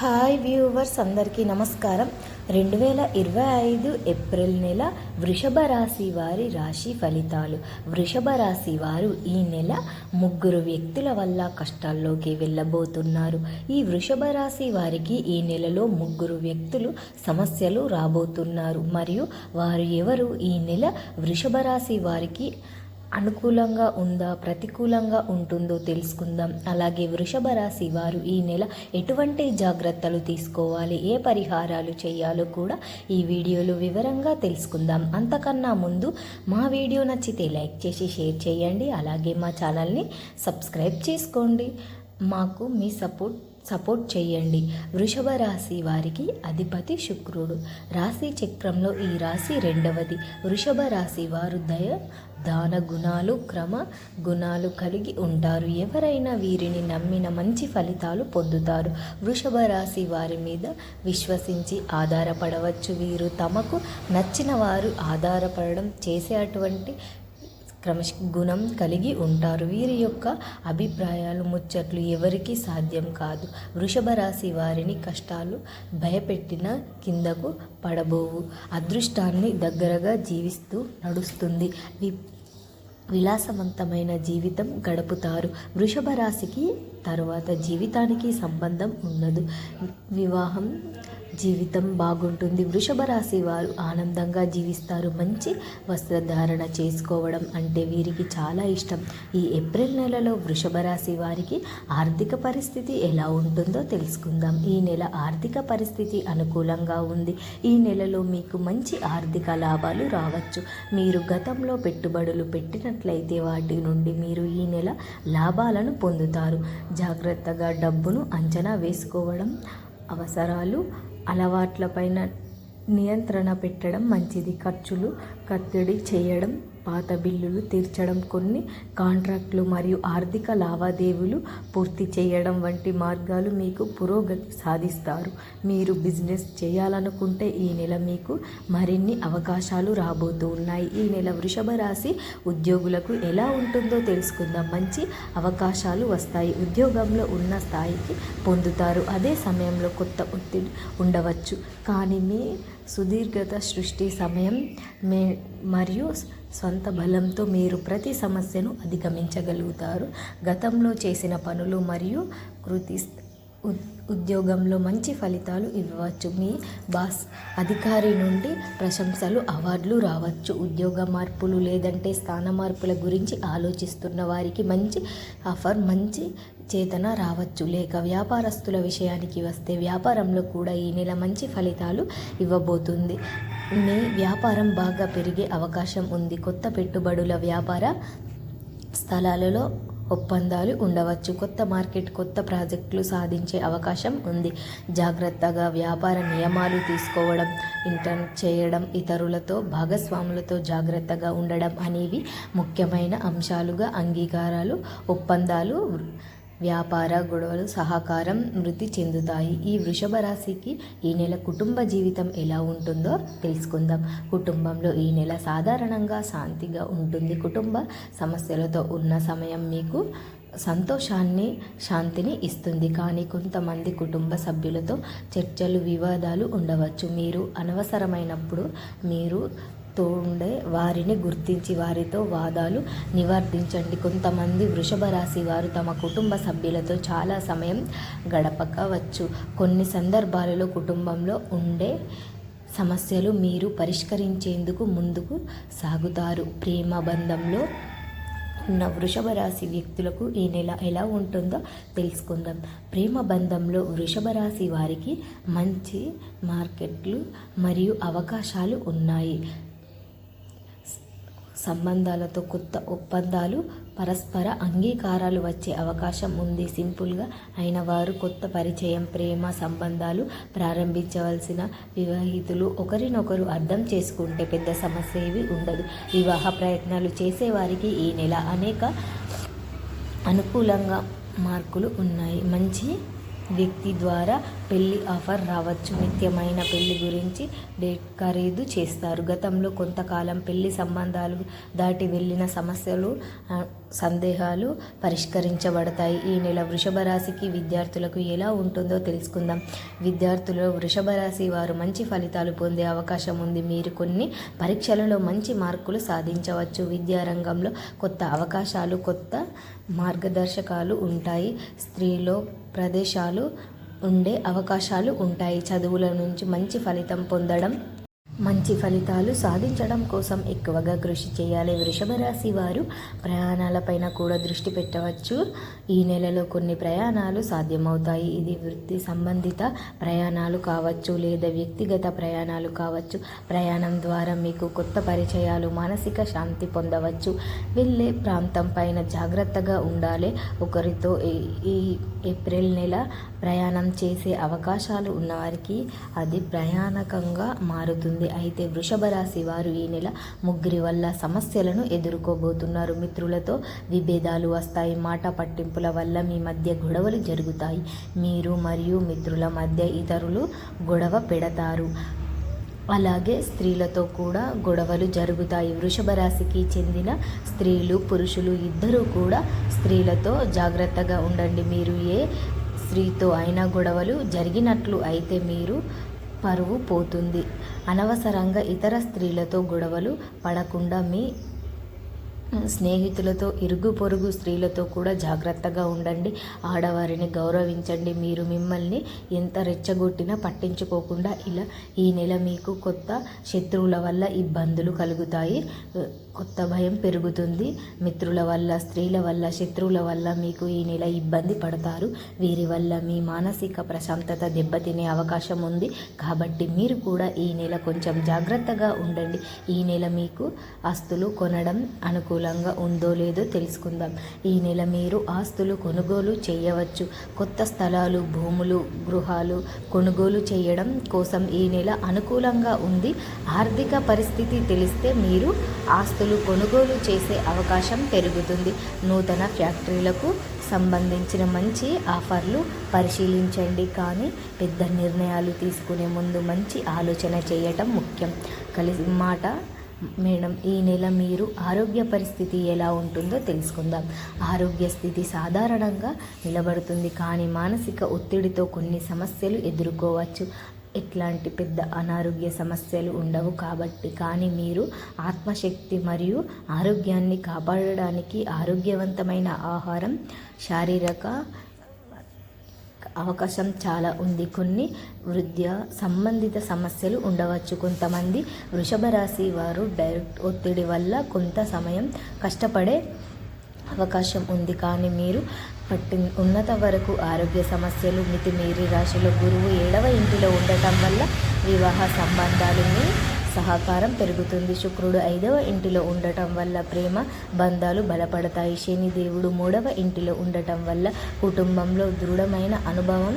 Hi viewers అందరికీ నమస్కారం. రెండు వేల ఇరవై ఐదు ఏప్రిల్ నెల వృషభ రాశి వారి రాశి ఫలితాలు. వృషభ రాశి వారు ఈ నెల ముగ్గురు వ్యక్తుల వల్ల కష్టాల్లోకి వెళ్ళబోతున్నారు. ఈ వృషభ రాశి వారికి ఈ నెలలో ముగ్గురు వ్యక్తులు సమస్యలు రాబోతున్నారు. మరియు వారు ఎవరు? ఈ నెల వృషభ రాశి వారికి అనుకూలంగా ఉందా ప్రతికూలంగా ఉంటుందో తెలుసుకుందాం. అలాగే వృషభ రాశి వారు ఈ నెల ఎటువంటి జాగ్రత్తలు తీసుకోవాలి ఏ పరిహారాలు చేయాలో కూడా ఈ వీడియోలో వివరంగా తెలుసుకుందాం. అంతకన్నా ముందు మా వీడియో నచ్చితే లైక్ చేసి షేర్ చేయండి. అలాగే మా ఛానల్ని సబ్స్క్రైబ్ చేసుకోండి. మాకు మీ సపోర్ట్ సపోర్ట్ చేయండి. వృషభ రాశి వారికి అధిపతి శుక్రుడు. రాశి చక్రంలో ఈ రాశి రెండవది. వృషభ రాశి వారు దయ దాన గుణాలు క్రమ గుణాలు కలిగి ఉంటారు. ఎవరైనా వీరిని నమ్మిన మంచి ఫలితాలు పొందుతారు. వృషభ రాశి వారి మీద విశ్వసించి ఆధారపడవచ్చు. వీరు తమకు నచ్చిన వారు ఆధారపడడం చేసే అటువంటి క్రమశ గుణం కలిగి ఉంటారు. వీరి యొక్క అభిప్రాయాలు ముచ్చట్లు ఎవరికీ సాధ్యం కాదు. వృషభ రాశి వారిని కష్టాలు భయపెట్టిన కిందకు పడబోవు. అదృష్టాన్ని దగ్గరగా జీవిస్తూ నడుస్తుంది. వి విలాసవంతమైన జీవితం గడుపుతారు. వృషభ రాశికి తర్వాత జీవితానికి సంబంధం ఉండదు. వివాహం జీవితం బాగుంటుంది. వృషభ రాశి వారు ఆనందంగా జీవిస్తారు. మంచి వస్త్రధారణ చేసుకోవడం అంటే వీరికి చాలా ఇష్టం. ఈ ఏప్రిల్ నెలలో వృషభ రాశి వారికి ఆర్థిక పరిస్థితి ఎలా ఉంటుందో తెలుసుకుందాం. ఈ నెల ఆర్థిక పరిస్థితి అనుకూలంగా ఉంది. ఈ నెలలో మీకు మంచి ఆర్థిక లాభాలు రావచ్చు. మీరు గతంలో పెట్టుబడులు పెట్టినట్లయితే వాటి నుండి మీరు ఈ నెల లాభాలను పొందుతారు. జాగ్రత్తగా డబ్బును అంచనా వేసుకోవడం అవసరాలు అలవాట్లపైన నియంత్రణ పెట్టడం మంచిది. ఖర్చులు కత్తిడి చేయడం పాత బిల్లులు తీర్చడం కొన్ని కాంట్రాక్టులు మరియు ఆర్థిక లావాదేవీలు పూర్తి చేయడం వంటి మార్గాలు మీకు పురోగతి సాధిస్తారు. మీరు బిజినెస్ చేయాలనుకుంటే ఈ నెల మీకు మరిన్ని అవకాశాలు రాబోతూ ఉన్నాయి. ఈ నెల వృషభ రాశి ఉద్యోగులకు ఎలా ఉంటుందో తెలుసుకుందాం. మంచి అవకాశాలు వస్తాయి. ఉద్యోగంలో ఉన్న స్థాయికి పొందుతారు. అదే సమయంలో కొత్త ఒత్తిడి ఉండవచ్చు. కానీ మీ సుదీర్ఘత సృష్టి సమయం మే మరియు సొంత బలంతో మీరు ప్రతి సమస్యను అధిగమించగలుగుతారు. గతంలో చేసిన పనులు మరియు కృతి ఉద్యోగంలో మంచి ఫలితాలు ఇవ్వవచ్చు మీ బాస్ అధికారి నుండి ప్రశంసలు అవార్డులు రావచ్చు. ఉద్యోగ మార్పులు లేదంటే స్థాన మార్పుల గురించి ఆలోచిస్తున్న వారికి మంచి ఆఫర్ మంచి చేతన రావచ్చు. లేక వ్యాపారస్తుల విషయానికి వస్తే వ్యాపారంలో కూడా ఈ నెల మంచి ఫలితాలు ఇవ్వబోతుంది. మే వ్యాపారం బాగా పెరిగే అవకాశం ఉంది. కొత్త పెట్టుబడుల వ్యాపార స్థలాలలో ఒప్పందాలు ఉండవచ్చు. కొత్త మార్కెట్ కొత్త ప్రాజెక్టులు సాధించే అవకాశం ఉంది. జాగ్రత్తగా వ్యాపార నియమాలు తీసుకోవడం ఇంటర్ చేయడం ఇతరులతో భాగస్వాములతో జాగ్రత్తగా ఉండడం అనేవి ముఖ్యమైన అంశాలుగా అంగీకారాలు ఒప్పందాలు వ్యాపార గొడవలు సహకారం మృతి చెందుతాయి. ఈ వృషభ రాశికి ఈ నెల కుటుంబ జీవితం ఎలా ఉంటుందో తెలుసుకుందాం. కుటుంబంలో ఈ నెల సాధారణంగా శాంతిగా ఉంటుంది. కుటుంబ సమస్యలతో ఉన్న సమయం మీకు సంతోషాన్ని శాంతిని ఇస్తుంది. కానీ కొంతమంది కుటుంబ సభ్యులతో చర్చలు వివాదాలు ఉండవచ్చు. మీరు అనవసరమైనప్పుడు మీరు తో ఉండే వారిని గుర్తించి వారితో వాదాలు నివర్తించండి. కొంతమంది వృషభ రాశి వారు తమ కుటుంబ సభ్యులతో చాలా సమయం గడపకవచ్చు. కొన్ని సందర్భాలలో కుటుంబంలో ఉండే సమస్యలు మీరు పరిష్కరించేందుకు ముందుకు సాగుతారు. ప్రేమ బంధంలో ఉన్న వృషభ రాశి వ్యక్తులకు ఈ నెల ఎలా ఉంటుందో తెలుసుకుందాం. ప్రేమ బంధంలో వృషభ రాశి వారికి మంచి మార్కెట్లు మరియు అవకాశాలు ఉన్నాయి. సంబంధాలతో కొత్త ఒప్పందాలు పరస్పర అంగీకారాలు వచ్చే అవకాశం ఉంది. సింపుల్గా అయిన వారు కొత్త పరిచయం ప్రేమ సంబంధాలు ప్రారంభించవలసిన వివాహితులు ఒకరినొకరు అర్థం చేసుకుంటే పెద్ద సమస్య ఏవి ఉండదు. వివాహ ప్రయత్నాలు చేసేవారికి ఈ నెల అనేక అనుకూలంగా మార్కులు ఉన్నాయి. మంచి వ్యక్తి ద్వారా పెళ్ళి ఆఫర్ రావచ్చు. నిత్యమైన పెళ్ళి గురించి డేట్ ఖరీదు చేస్తారు. గతంలో కొంతకాలం పెళ్ళి సంబంధాలు దాటి వెళ్ళిన సమస్యలు సందేహాలు పరిష్కరించబడతాయి. ఈ నెల వృషభ రాశికి విద్యార్థులకు ఎలా ఉంటుందో తెలుసుకుందాం. విద్యార్థులు వృషభ రాశి వారు మంచి ఫలితాలు పొందే అవకాశం ఉంది. మీరు కొన్ని పరీక్షలలో మంచి మార్కులు సాధించవచ్చు. విద్యారంగంలో కొత్త అవకాశాలు కొత్త మార్గదర్శకాలు ఉంటాయి. స్త్రీలో ప్రదేశాలు ఉండే అవకాశాలు ఉంటాయి. చదువుల నుంచి మంచి ఫలితం పొందడం మంచి ఫలితాలు సాధించడం కోసం ఎక్కువగా కృషి చేయాలి. వృషభ రాశి వారు ప్రయాణాలపైన కూడా దృష్టి పెట్టవచ్చు. ఈ నెలలో కొన్ని ప్రయాణాలు సాధ్యమవుతాయి. ఇది వృత్తి సంబంధిత ప్రయాణాలు కావచ్చు లేదా వ్యక్తిగత ప్రయాణాలు కావచ్చు. ప్రయాణం ద్వారా మీకు కొత్త పరిచయాలు మానసిక శాంతి పొందవచ్చు. వెళ్ళే ప్రాంతం పైన జాగ్రత్తగా ఉండాలి. ఒకరితో ఈ- ఈ ఏప్రిల్ నెల ప్రయాణం చేసే అవకాశాలు ఉన్నవారికి అది ప్రయాణకంగా మారుతుంది. అయితే వృషభ రాశి వారు ఈ నెల ముగ్గురి వల్ల సమస్యలను ఎదుర్కోబోతున్నారు. మిత్రులతో విభేదాలు వస్తాయి. మాట పట్టింపుల వల్ల మీ మధ్య గొడవలు జరుగుతాయి. మీరు మరియు మిత్రుల మధ్య ఇతరులు గొడవ పెడతారు. అలాగే స్త్రీలతో కూడా గొడవలు జరుగుతాయి. వృషభ రాశికి చెందిన స్త్రీలు పురుషులు ఇద్దరూ కూడా స్త్రీలతో జాగ్రత్తగా ఉండండి. మీరు ఏ స్త్రీతో అయినా గొడవలు జరిగినట్లు అయితే మీరు పరువు పోతుంది. అనవసరంగా ఇతర స్త్రీలతో గొడవలు పడకుండా మీ స్నేహితులతో ఇరుగు పొరుగు స్త్రీలతో కూడా జాగ్రత్తగా ఉండండి. ఆడవారిని గౌరవించండి. మీరు మిమ్మల్ని ఎంత రెచ్చగొట్టినా పట్టించుకోకుండా ఇలా ఈ నెల మీకు కొత్త శత్రువుల వల్ల ఇబ్బందులు కలుగుతాయి. కొత్త భయం పెరుగుతుంది. మిత్రుల వల్ల స్త్రీల వల్ల శత్రువుల వల్ల మీకు ఈ నెల ఇబ్బంది పడతారు. వీరి వల్ల మీ మానసిక ప్రశాంతత దెబ్బతినే అవకాశం ఉంది. కాబట్టి మీరు కూడా ఈ నెల కొంచెం జాగ్రత్తగా ఉండండి. ఈ నెల మీకు ఆస్తులు కొనడం అనుకూలంగా ఉందో లేదో తెలుసుకుందాం. ఈ నెల మీరు ఆస్తులు కొనుగోలు చేయవచ్చు. కొత్త స్థలాలు భూములు గృహాలు కొనుగోలు చేయడం కోసం ఈ నెల అనుకూలంగా ఉంది. ఆర్థిక పరిస్థితి తెలిస్తే మీరు ఆస్తులు కొనుగోలు చేసే అవకాశం పెరుగుతుంది. నూతన ఫ్యాక్టరీలకు సంబంధించిన మంచి ఆఫర్లు పరిశీలించండి. కానీ పెద్ద నిర్ణయాలు తీసుకునే ముందు మంచి ఆలోచన చేయటం ముఖ్యం. కలిసి మాట మేడం ఈ నెల మీరు ఆరోగ్య పరిస్థితి ఎలా ఉంటుందో తెలుసుకుందాం. ఆరోగ్య స్థితి సాధారణంగా నిలబడుతుంది. కానీ మానసిక ఒత్తిడితో కొన్ని సమస్యలు ఎదుర్కోవచ్చు. ఎట్లాంటి పెద్ద అనారోగ్య సమస్యలు ఉండవు కాబట్టి కానీ మీరు ఆత్మశక్తి మరియు ఆరోగ్యాన్ని కాపాడడానికి ఆరోగ్యవంతమైన ఆహారం శారీరక అవకాశం చాలా ఉంది. కొన్ని వృద్ధ్య సంబంధిత సమస్యలు ఉండవచ్చు. కొంతమంది వృషభ రాశి వారు డైరెక్ట్ ఒత్తిడి వల్ల కొంత సమయం కష్టపడే అవకాశం ఉంది. కానీ మీరు పట్టి ఉన్నత వరకు ఆరోగ్య సమస్యలు మితిమీరి రాశిలో గురువు ఏడవ ఇంటిలో ఉండటం వల్ల వివాహ సంబంధాలు మీ సహకారం పెరుగుతుంది. శుక్రుడు ఐదవ ఇంటిలో ఉండటం వల్ల ప్రేమ బంధాలు బలపడతాయి. శని దేవుడు మూడవ ఇంటిలో ఉండటం వల్ల కుటుంబంలో దృఢమైన అనుభవం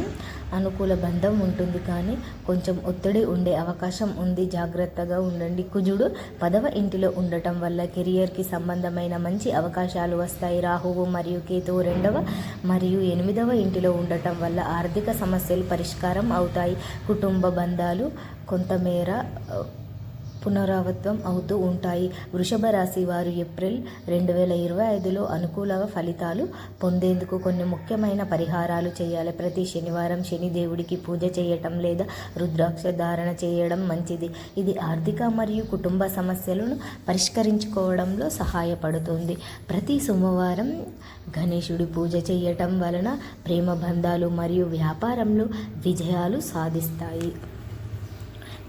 అనుకూల బంధం ఉంటుంది కానీ కొంచెం ఒత్తిడి ఉండే అవకాశం ఉంది. జాగ్రత్తగా ఉండండి. కుజుడు పదవ ఇంటిలో ఉండటం వల్ల కెరియర్కి సంబంధమైన మంచి అవకాశాలు వస్తాయి. రాహువు మరియు కేతువు రెండవ మరియు ఎనిమిదవ ఇంటిలో ఉండటం వల్ల ఆర్థిక సమస్యలు పరిష్కారం అవుతాయి. కుటుంబ బంధాలు కొంతమేర పునరావృతం అవుతూ ఉంటాయి. వృషభ రాశి వారు ఏప్రిల్ రెండు వేల ఇరవై ఐదులో అనుకూల ఫలితాలు పొందేందుకు కొన్ని ముఖ్యమైన పరిహారాలు చేయాలి. ప్రతి శనివారం శని దేవుడికి పూజ చేయటం లేదా రుద్రాక్ష ధారణ చేయడం మంచిది. ఇది ఆర్థిక మరియు కుటుంబ సమస్యలను పరిష్కరించుకోవడంలో సహాయపడుతుంది. ప్రతి సోమవారం గణేశుడి పూజ చేయటం వలన ప్రేమ బంధాలు మరియు వ్యాపారంలో విజయాలు సాధిస్తాయి.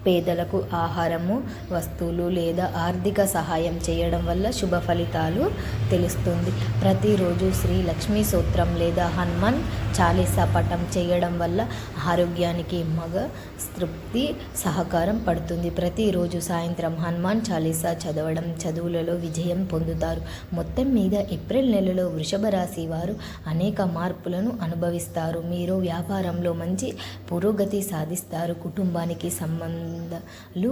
పేదలకు ఆహారము వస్తువులు లేదా ఆర్థిక సహాయం చేయడం వల్ల శుభ ఫలితాలు తెలుస్తుంది. ప్రతిరోజు శ్రీ లక్ష్మీ సూత్రం లేదా హనుమాన్ చాలీసా పఠం చేయడం వల్ల ఆరోగ్యానికి మగ తృప్తి సహకారం పడుతుంది. ప్రతిరోజు సాయంత్రం హనుమాన్ చాలీసా చదవడం చదువులలో విజయం పొందుతారు. మొత్తం మీద ఏప్రిల్ నెలలో వృషభ రాశి వారు అనేక మార్పులను అనుభవిస్తారు. మీరు వ్యాపారంలో మంచి పురోగతి సాధిస్తారు. కుటుంబానికి సంబంధం సంబంధాలు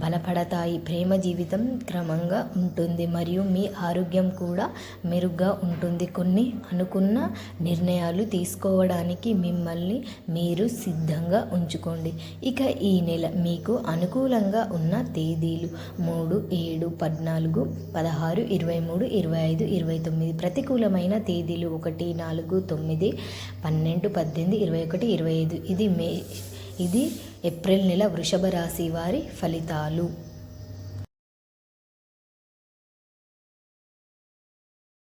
బలపడతాయి. ప్రేమ జీవితం క్రమంగా ఉంటుంది మరియు మీ ఆరోగ్యం కూడా మెరుగ్గా ఉంటుంది. కొన్ని అనుకున్న నిర్ణయాలు తీసుకోవడానికి మిమ్మల్ని మీరు సిద్ధంగా ఉంచుకోండి. ఇక ఈ నెల మీకు అనుకూలంగా ఉన్న తేదీలు మూడు ఏడు పద్నాలుగు పదహారు ఇరవై మూడు ఇరవై ఐదు ఇరవై తొమ్మిది ప్రతికూలమైన తేదీలు ఒకటి నాలుగు తొమ్మిది పన్నెండు పద్దెనిమిది ఇరవై ఒకటి ఇరవై ఐదు. ఇది మే ఇది ఏప్రిల్ నెల వృషభ రాశి వారి ఫలితాలు.